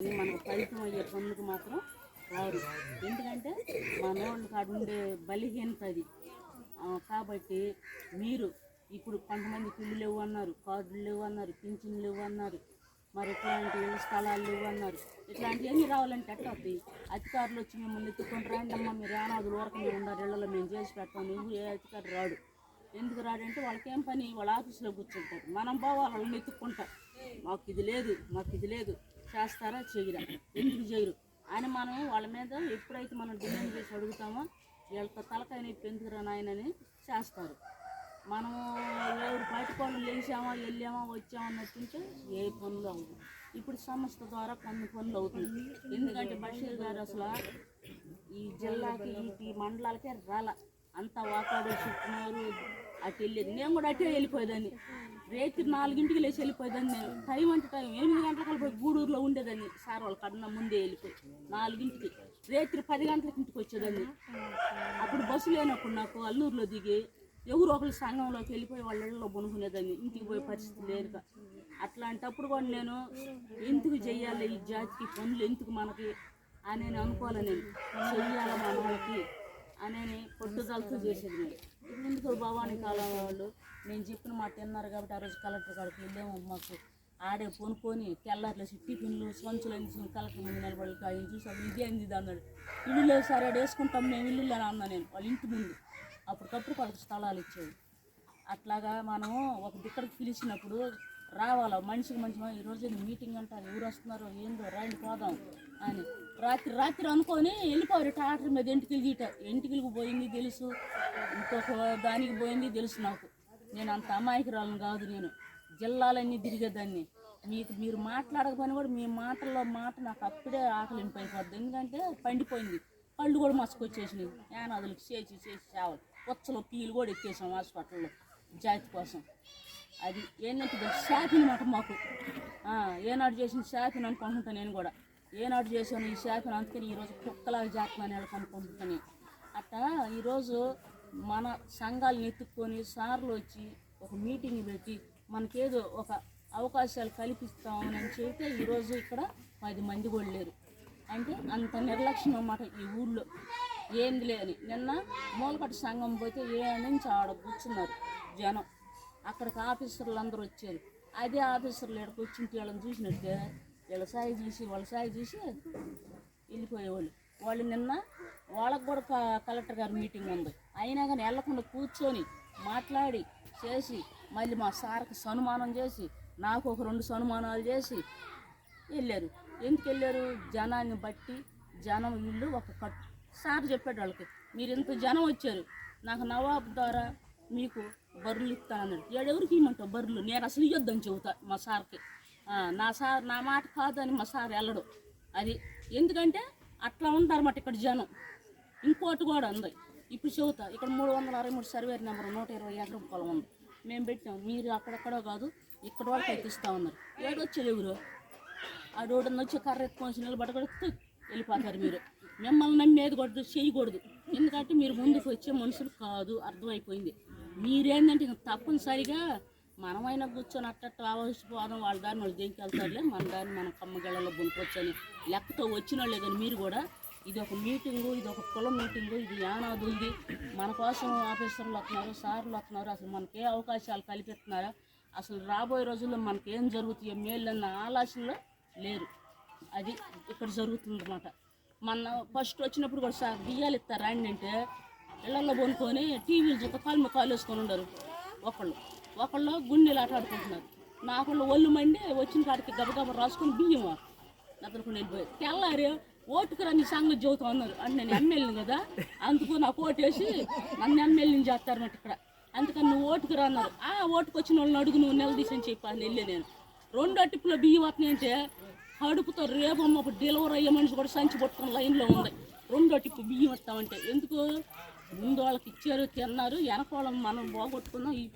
మనకు ఫలితం అయ్యే పనులకు మాత్రం రారు ఎందుకంటే మన వాళ్ళ కాడ ఉండే బలిహీనత అది. కాబట్టి మీరు ఇప్పుడు కొంతమంది పిల్లు లేవు అన్నారు కార్డులు లేవు అన్నారు పింఛన్లు లేవు అన్నారు మరి ఇట్లాంటి స్థలాలు లేవు అన్నారు. ఇట్లాంటివన్నీ రావాలంటే ఎట్లా అవుతాయి అధికారులు వచ్చి మిమ్మల్ని ఎత్తుకొని రాండి మీరు ఏనాది ఏనాదులు వరకు ఉన్నారు ఇళ్ళలో మేము చేసి పెట్టాము నువ్వు ఏ అధికారి రాడు. ఎందుకు రాడంటే వాళ్ళకి ఏం పని? వాళ్ళ ఆఫీస్లో కూర్చుంటారు. మనం బాగా వాళ్ళని ఎత్తుక్కుంటాం. మాకు ఇది లేదు మాకు ఇది లేదు. చేస్తారా చేయరా. ఎందుకు చేయరు? అని మనం వాళ్ళ మీద ఎప్పుడైతే మనం డిమాండ్ చేసి అడుగుతామో వీళ్ళతో తలకాయ నొప్పి ఎందుకురా నాయనని చేస్తారు. మనము ఎవరు పట్టుకోవాలి లేచామా వెళ్ళామా వచ్చామా అన్నట్టుంటే ఏ పనులు అవ్వదు ఇప్పుడు సంస్థ ద్వారా కొన్ని పనులు అవుతుంది ఎందుకంటే బషీర్ గారు అసలు ఈ జిల్లాకి ఈ మండలాలకే రాల. అంతా వాకాడు చుట్టున్నారు అటు వెళ్ళేది నేను కూడా అటే వెళ్ళిపోయేదాన్ని. రేత్రి నాలుగింటికి లేచి వెళ్ళిపోయేదాన్ని నేను. టైం అంటే టైం. ఎనిమిది గంటలకు పోయి గూడూరులో ఉండేదాన్ని. సార్ వాళ్ళ కన్నా ముందే వెళ్ళిపోయి నాలుగింటికి. రేత్రి పది గంటలకు ఇంటికి వచ్చేదాన్ని. అప్పుడు బస్సు లేనప్పుడు నాకు అల్లూరులో దిగి ఎవరు ఒకరు సంఘంలోకి వెళ్ళిపోయి వాళ్ళ ఇళ్ళలో బొనుకునేదాన్ని ఇంటికి పోయే పరిస్థితి లేదుగా అట్లాంటప్పుడు కూడా నేను ఎందుకు చెయ్యాలి? ఈ జాతికి పనులు ఎందుకు మనకి? అని నేను అనుకోవాలి నేను. చెయ్యాలి మన అని పట్టుదలతో చేసేది నేను ఎందుకు భవానీ కాలం వాళ్ళు నేను చెప్పిన మాట విన్నారు కాబట్టి ఆ రోజు కలెక్టర్ కాడికి వెళ్ళాము. మాకు ఆడే కొనుక్కొని తెల్లారులో టిఫిన్లు సంచులు అన్ని కలెక్టర్ ముందు నిలబడి ఆయన చూసి అప్పుడు ఇదే అంది అన్నాడు. ఇల్లు లేదు సార్ ఆడ వేసుకుంటాం మేము ఇల్లు అని అన్నా నేను. వాళ్ళ ఇంటి ముందు. అప్పటికప్పుడు వాళ్ళకి స్థలాలు ఇచ్చేది అట్లాగా మనం ఒక దిక్కడికి పిలిచినప్పుడు రావాలా? మనిషికి మంచి ఈ రోజు మీటింగ్ అంటారు. ఎవరు వస్తున్నారో ఏందో రండి పోదాం అని. రాత్రి రాత్రి అనుకొని వెళ్ళిపోయారు. ట్రాక్టర్ మీద ఇంటికి గీట ఇంటికి పోయింది తెలుసు. ఇంకొక దానికి పోయింది తెలుసు నాకు. నేను అంత అమాయకురాలను కాదు నేను. జిల్లాలన్నీ తిరిగేదాన్ని మీకు మీరు మాట్లాడకపోయినా కూడా మీ మాటల్లో మాట నాకు అప్పుడే ఆకలి ఇంపైపోద్ది ఎందుకంటే పండిపోయింది. పళ్ళు కూడా మసుకొచ్చేసినాయి. యానాదులకు చేసి చేసి చావాలి. కొచ్చలో పీలు కూడా ఎక్కేసాం హాస్పిటల్లో. జాతి కోసం. అది ఏంటంటే ఇది అనమాట మాకు. ఏనాడు చేసిన షాపింగ్ అనుకుంటున్నాను నేను కూడా. ఏనాడు చేసాను ఈ షాపింగ్ అందుకని ఈరోజు కుక్కలాగా చేస్తున్నాను అనుకుంటున్నాను అట్టా ఈరోజు మన సంఘాలను ఎత్తుక్కొని సార్లు వచ్చి ఒక మీటింగ్ పెట్టి మనకేదో ఒక అవకాశాలు కల్పిస్తామని చెబితే ఈరోజు ఇక్కడ పది మంది కూడా లేరు. అంటే అంత నిర్లక్ష్యం అన్నమాట ఈ ఊళ్ళో. ఏంది లేని నిన్న మూలకట్ట సంఘం పోతే ఏ నుంచి ఆడ కూర్చున్నారు జనం. అక్కడికి ఆఫీసర్లు అందరూ వచ్చారు. అదే ఆఫీసర్లు ఇక్కడికి వచ్చింటి వాళ్ళని చూసినట్టే వీళ్ళ సాయి చూసి వాళ్ళ సాయి చూసి వెళ్ళిపోయేవాళ్ళు. వాళ్ళు నిన్న వాళ్ళకు కూడా క- కలెక్టర్ గారి మీటింగ్ ఉంది. అయినా కానీ వెళ్ళకుండా కూర్చొని మాట్లాడి చేసి మళ్ళీ మా సార్కి సన్మానం చేసి నాకు ఒక రెండు సన్మానాలు చేసి వెళ్ళారు. ఎందుకు వెళ్ళారు? జనాన్ని బట్టి జనం వీళ్ళు ఒక కట్ సార్ చెప్పాడు వాళ్ళకి మీరు ఇంత జనం వచ్చారు నాకు నవాబ్ ద్వారా మీకు బర్రెలు ఇస్తానన్నాడు ఏడెవరికి ఇమ్మంటావు బర్రెలు నేను అసలు ఇవ్వద్దని చెబుతా మా సార్కి. నా సార్ నా మాట కాదని మా సార్ వెళ్ళడు అది ఎందుకంటే అట్లా ఉంటారన్నమాట ఇక్కడ జనం. ఇంకోటి కూడా ఉంది. ఇప్పుడు చెబుతా ఇక్కడ మూడు వందల అరవై మూడు సర్వేర్ నెంబర్ నూట ఇరవై ఎకరం పొలం ఉంది. మేము పెట్టాం. మీరు అక్కడెక్కడో కాదు ఇక్కడ వాళ్ళకి ఎక్కిస్తూ ఉన్నారు. ఏడొచ్చారు ఎవరు? ఆ రోడ్డు వచ్చి కర్ర ఎత్తుకొని నిలబడకూడదు వెళ్ళిపోతారు మీరు. మిమ్మల్ని నమ్మేది కొడదు చేయకూడదు. ఎందుకంటే మీరు ముందుకు వచ్చే మనుషులు కాదు అర్థమైపోయింది. మీరేంటంటే ఇంక తప్పనిసరిగా మనమైనా కూర్చొని అట్టట్టు ఆవసిపోదాం వాళ్ళ దారిని వాళ్ళు దేనికి వెళ్తారులే మన దాన్ని మన కమ్మగళ్ళలో బునికొచ్చని లెక్కతో వచ్చిన వాళ్ళే కానీ మీరు కూడా ఇది ఒక మీటింగు ఇది ఒక కుల మీటింగు ఇది యానాదుంది మన కోసం ఆఫీసర్లు వస్తున్నారు సార్లు వస్తున్నారు అసలు మనకి ఏ అవకాశాలు కల్పిస్తున్నారా? అసలు రాబోయే రోజుల్లో మనకి ఏం జరుగుతాయో మేలు అన్న ఆలోచనలో లేరు. అది ఇక్కడ జరుగుతుందన్నమాట. మన ఫస్ట్ వచ్చినప్పుడు కూడా సార్ బియ్యాలు ఇస్తారా అంటే ఇళ్ళలో కొనుక్కొని టీవీలు చూస్తే కాలు మీద కాలు వేసుకొని ఉండరు ఒకళ్ళు. ఒకళ్ళు గుండెలు ఆట ఆడుకుంటున్నారు. నాకుళ్ళు ఒళ్ళు మండి వచ్చిన కాడికి గబగబ రాసుకొని బియ్యం నదులుకుని వెళ్ళిపోయారు తెల్లారి ఓటుకు నీ సంగతి చదువుతా ఉన్నారు. అంటే నేను ఎమ్మెల్యేని కదా అందుకు నాకు ఓటు వేసి నన్ను ఎమ్మెల్యేని చేస్తారన్నమాట ఇక్కడ. అందుకని నువ్వు ఓటుకు రా అన్నారు. ఆ ఓటుకు వచ్చిన వాళ్ళని అడుగు నువ్వు నిలదీసని చెప్పి అని వెళ్ళే నేను. రెండో టిప్పులో బియ్యం వస్తున్నాయి అంటే కడుపుతో రేపమ్మ డెలివరీ అయ్యే మనిషి కూడా సంచి పట్టుకుని లైన్లో ఉంది. రెండో టిప్పు బియ్యం వస్తామంటే ఎందుకు? ముందు వాళ్ళకి ఇచ్చారు తిన్నారు వెనక మనం పోగొట్టుకున్నాం ఈ